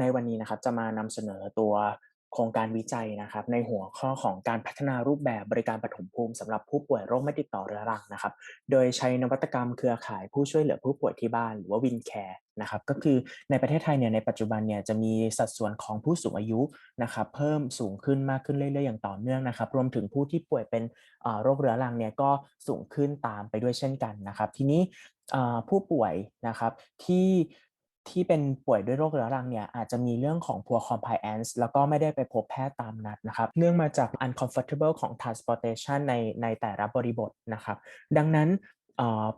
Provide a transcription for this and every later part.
ในวันนี้นะครับจะมานำเสนอตัวโครงการวิจัยนะครับ ในหัวข้อของการพัฒนารูปแบบบริการปฐมภูมิสำหรับผู้ป่วยโรคไม่ติดต่อเรื้อรังนะครับ โดยใช้นวัตกรรมเครือข่ายผู้ช่วยเหลือผู้ป่วยที่บ้านหรือว่าวินแคร์นะครับก็คือในประเทศไทยเนี่ยในปัจจุบันเนี่ยจะมีสัดส่วนของผู้สูงอายุนะครับเพิ่มสูงขึ้นมากขึ้นเรื่อยๆอย่างต่อเนื่องนะครับ รวมถึงผู้ที่ป่วยเป็นโรคเรื้อรังเนี่ยก็สูงขึ้นตามไปด้วยเช่นกันนะครับ ทีนี้ผู้ป่วยนะครับที่ ที่เป็นป่วยด้วยโรคเรื้อรังเนี่ยอาจจะมีเรื่องของ poor compliance แล้วก็ไม่ได้ไปพบแพทย์ตามนัดนะครับ เนื่องมาจาก uncomfortable ของ transportation ในในแต่ละบริบทนะครับ ดังนั้น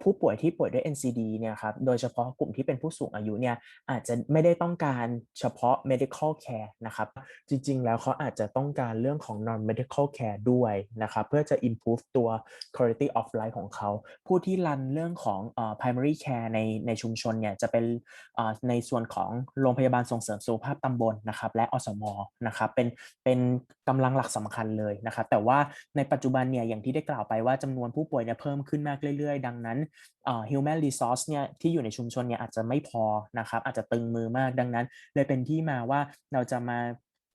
ผู้ป่วยที่ป่วยด้วย NCD เนี่ยครับ โดยเฉพาะกลุ่มที่เป็นผู้สูงอายุเนี่ยอาจจะไม่ได้ต้องการเฉพาะ medical care นะครับ จริงๆ แล้วเขาอาจจะต้องการเรื่องของ non medical care ด้วยนะครับเพื่อจะ improve ตัว quality of life ของเขา ผู้ที่รันเรื่องของ primary care ในในชุมชนเนี่ยจะเป็นในส่วนของโรงพยาบาลส่งเสริมสุขภาพตำบลนะครับและอสมนะครับเป็นเป็นกำลังหลักสำคัญเลยนะครับแต่ว่าในปัจจุบันเนี่ยอย่างที่ได้กล่าวไปว่าจำนวนผู้ป่วยเนี่ยเพิ่มขึ้นมากเรื่อยๆดังนั้น human resource เนี่ยที่อยู่ในชุมชนเนี่ยอาจจะไม่พอนะครับอาจจะตึงมือมากดังนั้น เลยเป็นที่มาว่าเราจะมา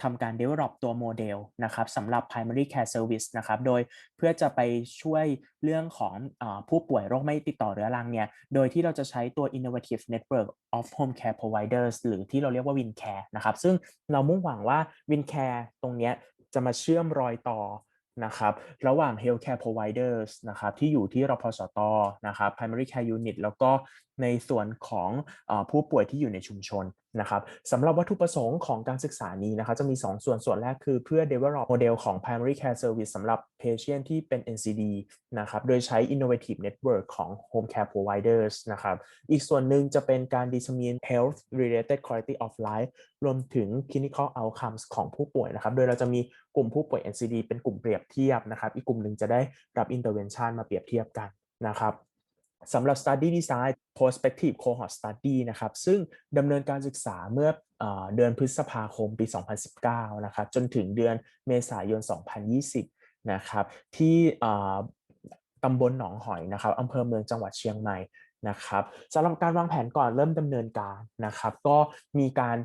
ทำการ develop ตัวโมเดลนะครับสำหรับ primary care service นะครับโดยเพื่อจะไปช่วยเรื่องของอผู้ป่วยโรคไม่ติดต่อเรื้อรังเนี่ยโดยที่เราจะใช้ตัว innovative network of home care providers หรือที่เราเรียกว่า WinCare นะครับซึ่งเรามุ่งหวังว่า WinCare ตรงนี้จะมาเชื่อมรอยต่อ นะครับระหว่าง healthcare providers นะครับที่อยู่ที่รพสตนะครับ primary care unit แล้วก็ในส่วนของอผู้ป่วยที่อยู่ในชุมชน นะครับสำหรับวัตถุประสงค์ของการศึกษานี้นะครับจะมี 2 ส่วนส่วนแรกคือเพื่อ develop โมเดลของ primary care service สำหรับ patient ที่เป็น NCD นะครับโดยใช้ innovative network ของ home care providers นะครับอีกส่วนหนึ่งจะเป็นการ determine health related quality of life รวมถึง clinical outcomes ของผู้ป่วยนะครับโดยเราจะมีกลุ่มผู้ป่วย NCD เป็นกลุ่มเปรียบเทียบนะครับอีกกลุ่มหนึ่งจะได้รับ intervention มาเปรียบเทียบกันนะครับ สำหรับ study design prospective cohort study นะครับ ซึ่งดำเนินการศึกษาเมื่อเดือนพฤษภาคมปี 2019 นะครับ จนถึงเดือนเมษายน 2020 นะครับ ที่ตำบลหนองหอยนะครับอำเภอเมืองจังหวัดเชียงใหม่นะครับสำหรับการวางแผนก่อนเริ่มดำเนินการนะครับ ก็มีการ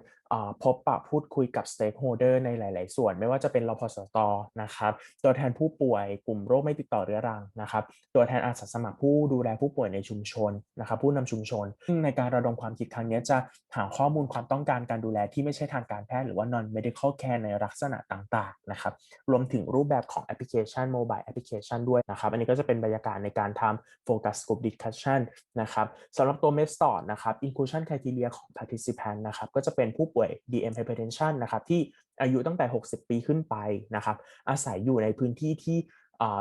พบปะพูดคุยกับ stakeholder ในหลาย ๆ ส่วน ไม่ว่าจะเป็นรพสตนะครับตัวแทนผู้ป่วยกลุ่มโรคไม่ติดต่อเรื้อรังนะครับตัวแทนอาสาสมัครผู้ดูแลผู้ป่วยในชุมชนนะครับผู้นำชุมชนซึ่งในการระดมความคิดครั้งนี้จะหาข้อมูลความต้องการการดูแลที่ไม่ใช่ทางการแพทย์หรือว่า non medical care ในลักษณะต่าง ๆ นะครับรวมถึงรูปแบบของแอปพลิเคชัน mobile application ด้วยนะครับอันนี้ก็จะเป็นบรรยากาศในการทำ focus group discussion นะครับสำหรับตัว method นะครับ inclusion criteria ของ participant นะครับก็จะเป็นผู้ป่วย DM hypertension นะครับที่อายุตั้งแต่ 60 ปีขึ้นไปนะครับอาศัยอยู่ในพื้นที่ที่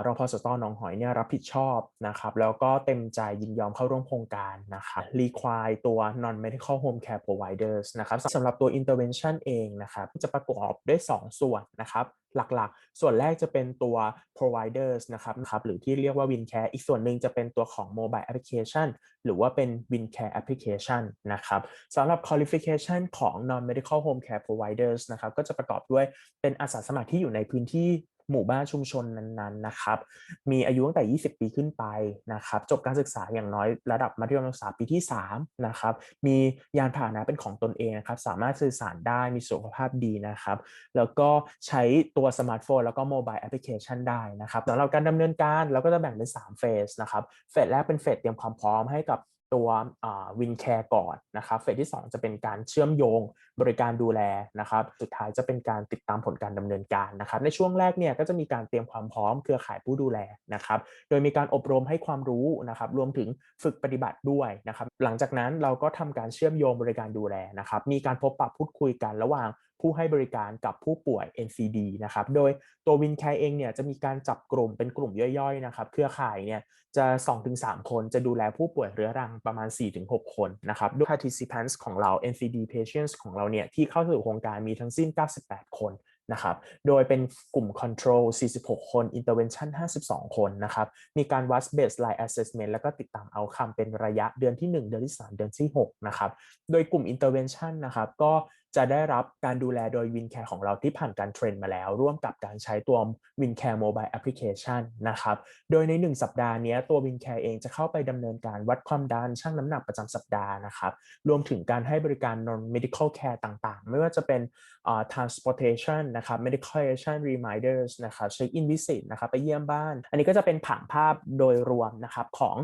รพสตหนองหอยเนี่ยรับผิดชอบนะครับแล้วก็เต็มใจยินยอมเข้าร่วมโครงการนะครับ require ตัว non medical home care providers นะครับสำหรับตัว intervention เองนะครับจะประกอบด้วย 2 ส่วนนะครับหลักๆ ส่วนแรกจะเป็นตัว providers นะครับนะครับหรือที่เรียกว่า WinCare อีกส่วนหนึ่งจะเป็นตัวของ mobile application หรือว่าเป็น WinCare application นะครับสำหรับ qualification ของ non medical home care providers นะครับก็จะประกอบด้วยเป็นอาสาสมัครที่อยู่ในพื้นที่ หมู่บ้านชุมชนนั้นๆนะครับ มีอายุตั้งแต่ 20 ปีขึ้นไปนะครับ จบการศึกษาอย่างน้อยระดับมัธยมศึกษาปีที่ 3 นะครับ มียานพาหนะเป็นของตนเองนะครับ สามารถสื่อสารได้มีสุขภาพดีนะครับ แล้วก็ใช้ตัวสมาร์ทโฟนแล้วก็โมบายแอปพลิเคชันได้นะครับสำหรับการดำเนินการเราก็จะแบ่งเป็น 3 เฟสนะครับ เฟสแรกเป็นเฟสเตรียมความพร้อมให้กับ ตัววินแคร์ก่อนนะครับเฟสที่ 2 จะเป็นการเชื่อมโยงบริการดูแลนะครับสุดท้ายจะเป็นการติดตามผลการดำเนินการนะครับในช่วงแรกเนี่ยก็จะมีการเตรียมความพร้อมเครือข่ายผู้ดูแลนะครับโดยมีการอบรมให้ความรู้นะครับรวมถึงฝึกปฏิบัติด้วยนะครับหลังจากนั้นเราก็ทำการเชื่อมโยงบริการดูแลนะครับมีการพบปะพูดคุยกันระหว่าง ผู้ให้บริการกับผู้ป่วย NCD นะครับ โดยตัววินแคร์เองเนี่ยจะมีการจับกลุ่มเป็นกลุ่มย่อยๆนะครับ เครือข่ายเนี่ยจะ 2-3 คนจะดูแลผู้ป่วยเรื้อรังประมาณ 4-6 คนนะครับด้วย participants ของเรา NCD patients ของเราเนี่ยที่เข้าสู่โครงการมีทั้งสิ้น 98 คนนะครับ โดยเป็นกลุ่ม control 46 คน intervention 52 คนนะครับ มีการวัด baseline assessment แล้วก็ติดตามเอาคำเป็นระยะเดือนที่ 1 เดือนที่ 3 เดือนที่ 6 นะครับ โดยกลุ่ม intervention นะครับ ก็ จะได้รับการดูแลโดย WinCare ของเราที่ผ่านการเทรนมาแล้ว ร่วมกับการใช้ตัว WinCare Mobile Application นะครับ โดยใน 1 สัปดาห์นี้ตัว WinCare เองจะเข้าไปดำเนินการวัดความดันชั่งน้ำหนักประจำสัปดาห์นะครับ รวมถึงการให้บริการ non medical care ต่างๆ ไม่ว่าจะเป็น transportation นะครับ medication reminders นะครับ check in visit นะครับไปเยี่ยมบ้าน อันนี้ก็จะเป็นผังภาพโดยรวมนะครับของ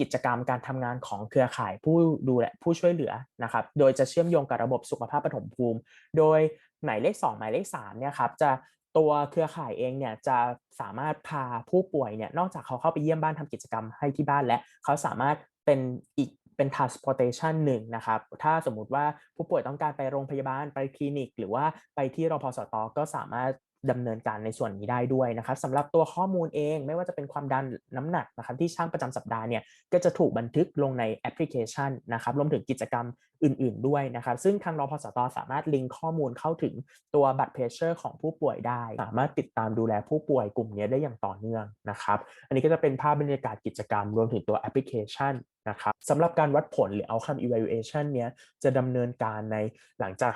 กิจกรรมการทำงานของเครือข่ายผู้ดูแลผู้ช่วยเหลือนะครับ โดยจะเชื่อมโยงกับระบบสุขภาพฐมภูมิ โดยหมายเลข 2 หมายเลข3เนี่ยครับจะตัวเครือข่ายเองเนี่ยจะสามารถพาผู้ป่วยเนี่ยนอกจากเขาเข้าไปเยี่ยมบ้านทำกิจกรรมให้ที่บ้านและเขาสามารถเป็นอีกเป็น transportation หนึ่งนะครับ ถ้าสมมุติว่าผู้ป่วยต้องการไปโรงพยาบาลไปคลินิก หรือว่าไปที่รพสตก็สามารถ ดำเนินการในส่วนนี้ได้ด้วยนะครับสำหรับตัวข้อมูลเองไม่ว่าจะเป็นความดันน้ำหนักนะครับที่ช่างประจำสัปดาห์เนี่ยก็จะถูกบันทึกลงในแอปพลิเคชันนะครับรวมถึงกิจกรรมอื่น ๆ ด้วยนะครับ ซึ่งทางรพสตสามารถลิงก์ข้อมูลเข้าถึงตัวบัตรเพเชอร์ของผู้ป่วยได้ สามารถติดตามดูแลผู้ป่วยกลุ่มนี้ได้อย่างต่อเนื่องนะครับ อันนี้ก็จะเป็นภาพบรรยากาศกิจกรรม รวมถึงตัวแอปพลิเคชันนะครับสำหรับการวัดผลหรือ outcome evaluation เนี้ยจะดำเนินการในหลังจาก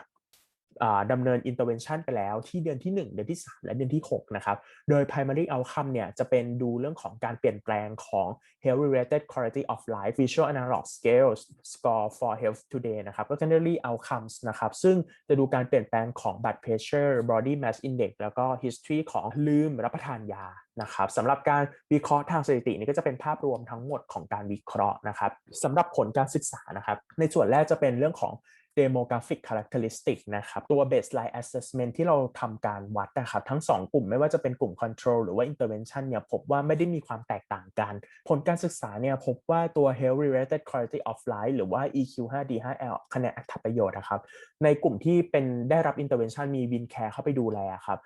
ดำเนิน intervention ไปแล้วที่เดือนที่ 1 เดือนที่ 3 และเดือนที่ 6 นะครับ โดย primary outcome เนี่ยจะเป็นดูเรื่องของการเปลี่ยนแปลงของ health related quality of life visual analog scale score for health today นะครับ secondary outcomes นะครับ ซึ่งจะดูการเปลี่ยนแปลงของ blood pressure body mass index แล้วก็ history ของลืมรับประทานยานะครับสำหรับการวิเคราะห์ทางสถิตินี่ก็จะเป็นภาพรวมทั้งหมดของการวิเคราะห์นะครับสำหรับผลการศึกษานะครับ ในส่วนแรกจะเป็นเรื่องของ demographic characteristic นะครับ ตัว baseline assessment ที่เราทำการวัดนะครับ ทั้ง 2 กลุ่มไม่ว่าจะเป็นกลุ่ม control หรือว่า intervention เนี่ยพบว่าไม่ได้มีความแตกต่างกัน ผลการศึกษาเนี่ยพบว่าตัว health related quality of life หรือว่า EQ5D5L คะแนนอัตประโยชน์นะครับ ในกลุ่มที่เป็นได้รับ intervention มี win care เข้าไปดูแลครับ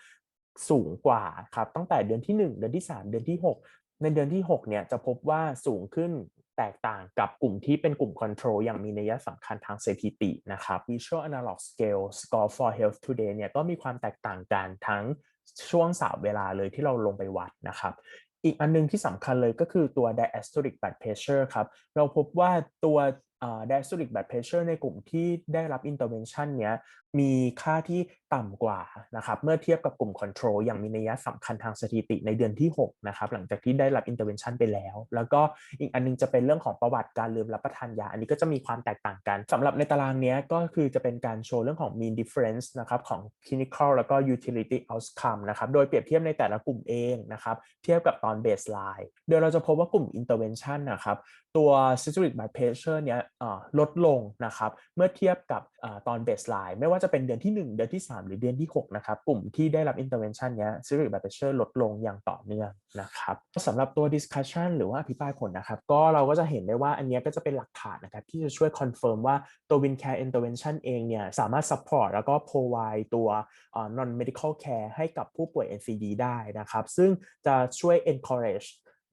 สูงกว่าครับตั้งแต่เดือนที่ 1 เดือนที่ 3 เดือนที่6 ในเดือนที่ 6 เนี่ยจะพบว่าสูงขึ้นแตกต่างกับกลุ่มที่เป็นกลุ่ม Control อย่างมีนัยสำคัญทางสถิตินะครับ Visual Analog Scale Score for Health Today เนี่ยก็มีความแตกต่างกันทั้งช่วงสาวเวลาเลยที่เราลงไปวัดนะครับ อีกอันนึงที่สำคัญเลยก็คือตัว diastolic blood pressure ครับ เราพบว่าตัว diastolic blood pressure ในกลุ่มที่ได้รับ intervention เนี้ยมีค่าที่ต่ำกว่านะครับเมื่อเทียบกับกลุ่ม control อย่างมีนัยสำคัญทางสถิติในเดือนที่6นะครับหลังจากที่ได้รับ intervention ไปแล้ว แล้วก็อีกอันนึงจะเป็นเรื่องของประวัติการลืมรับประทานยา อันนี้ก็จะมีความแตกต่างกันสำหรับในตารางนี้ก็คือจะเป็นการโชว์เรื่องของ mean difference นะครับของ clinical แล้วก็ utility outcome นะครับโดยเปรียบเทียบในแต่ละกลุ่มเองนะครับเทียบกับตอน baseline โดยเราจะพบว่ากลุ่ม intervention นะครับตัว systolic blood pressure เนี้ยลดลงนะครับเมื่อเทียบกับตอน baseline ไม่ว่าจะเป็นเดือนที่ 1 เดือนที่ 3 หรือเดือนที่ 6 นะครับ กลุ่มที่ได้รับ intervention เนี้ย systolic blood pressure ลดลงอย่างต่อเนื่องนะครับสำหรับตัว discussion หรือว่าอภิปรายผลนะครับ ก็เราก็จะเห็นได้ว่าอันนี้ก็จะเป็นหลักฐานนะครับ ที่จะช่วย confirm ว่าตัว WinCare intervention เองเนี่ย สามารถ support แล้วก็ provide ตัว non medical care ให้กับผู้ป่วย NCD ได้นะครับ ซึ่งจะช่วย encourage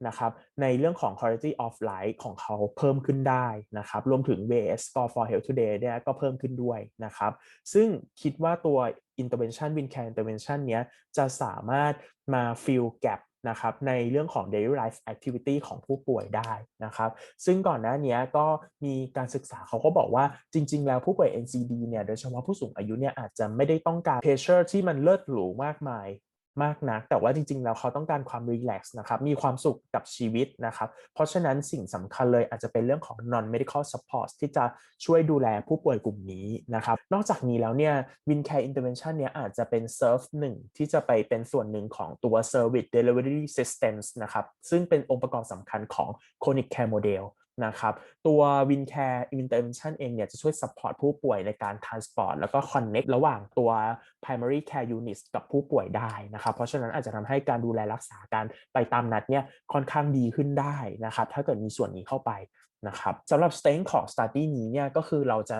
นะครับในเรื่องของ quality of life ของเขาเพิ่มขึ้นได้นะครับรวมถึง VS score for health today เนี่ยก็เพิ่มขึ้นด้วยนะครับ ซึ่งคิดว่าตัว intervention WinCare intervention เนี้ยจะสามารถมา fill gap นะครับในเรื่องของ daily life activity ของผู้ป่วยได้นะครับ ซึ่งก่อนหน้านี้ก็มีการศึกษาเขาก็บอกว่าจริง ๆ แล้วผู้ป่วย NCD เนี่ยโดยเฉพาะผู้สูงอายุเนี่ยอาจจะไม่ได้ต้องการ pressure ที่มันเลิศหรูมากมาย มากนัก แต่ว่าจริง ๆ แล้วเขาต้องการความรีแลกซ์นะครับ มีความสุขกับชีวิตนะครับ เพราะฉะนั้นสิ่งสำคัญเลยอาจจะเป็นเรื่องของ non medical support ที่จะช่วยดูแลผู้ป่วยกลุ่มนี้นะครับ นอกจากนี้แล้วเนี่ย WinCare intervention เนี้ยอาจจะเป็น serve หนึ่งที่จะไปเป็นส่วนหนึ่งของตัว service delivery systems นะครับ ซึ่งเป็นองค์ประกอบสำคัญของ chronic care model นะครับตัว WinCare Intervention เองเนี่ยจะช่วย support ผู้ป่วยในการ transport แล้วก็ connect ระหว่างตัว primary care unit กับผู้ป่วยได้นะครับ เพราะฉะนั้นอาจจะทำให้การดูแลรักษาการไปตามนัดเนี่ยค่อนข้างดีขึ้นได้นะครับ ถ้าเกิดมีส่วนนี้เข้าไปนะครับสำหรับ strength ของ study นี้เนี่ยก็คือเราจะ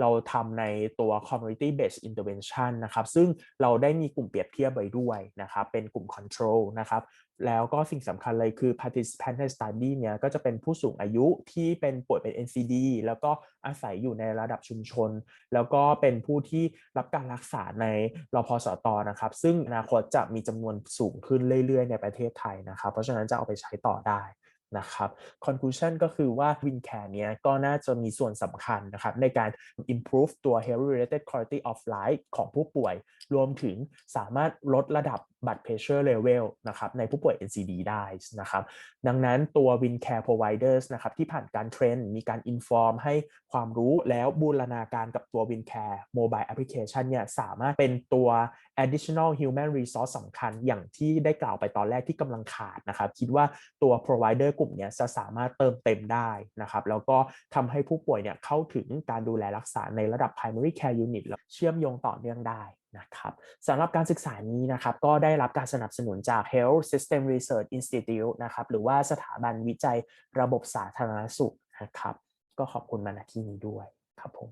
เราทำในตัว community based intervention นะครับ ซึ่งเราได้มีกลุ่มเปรียบเทียบไว้ด้วยนะครับ เป็นกลุ่ม control นะครับ แล้วก็สิ่งสำคัญเลยคือ participant study เนี่ยก็จะเป็นผู้สูงอายุที่เป็นป่วยเป็น NCD แล้วก็อาศัยอยู่ในระดับชุมชน แล้วก็เป็นผู้ที่รับการรักษาในรพสตนะครับ ซึ่งอนาคตจะมีจำนวนสูงขึ้นเรื่อยๆ ในประเทศไทยนะครับ เพราะฉะนั้นจะเอาไปใช้ต่อได้ นะครับ conclusion ก็คือว่า WinCare เนี้ยก็น่าจะมีส่วนสำคัญนะครับในการ improve ตัว health related quality of life ของผู้ป่วย รวมถึงสามารถลดระดับ blood pressure level นะครับในผู้ป่วย NCD ได้นะครับ ดังนั้นตัว WinCare providers นะครับที่ผ่านการเทรนมีการ inform ให้ความรู้แล้วบูรณาการกับตัว WinCare mobile application เนี่ยสามารถเป็นตัว additional human resource สำคัญอย่างที่ได้กล่าวไปตอนแรกที่กำลังขาดนะครับ คิดว่าตัว provider กลุ่มเนี้ยจะสามารถเติมเต็มได้นะครับ แล้วก็ทำให้ผู้ป่วยเนี่ยเข้าถึงการดูแลรักษาในระดับ primary care unit แล้วเชื่อมโยงต่อเนื่องได้นะครับสำหรับการศึกษานี้นะครับก็ได้รับการสนับสนุนจาก Health System Research Institute นะครับหรือว่าสถาบันวิจัยระบบสาธารณสุขนะครับ ก็ขอบคุณมาณที่นี้ด้วยครับผม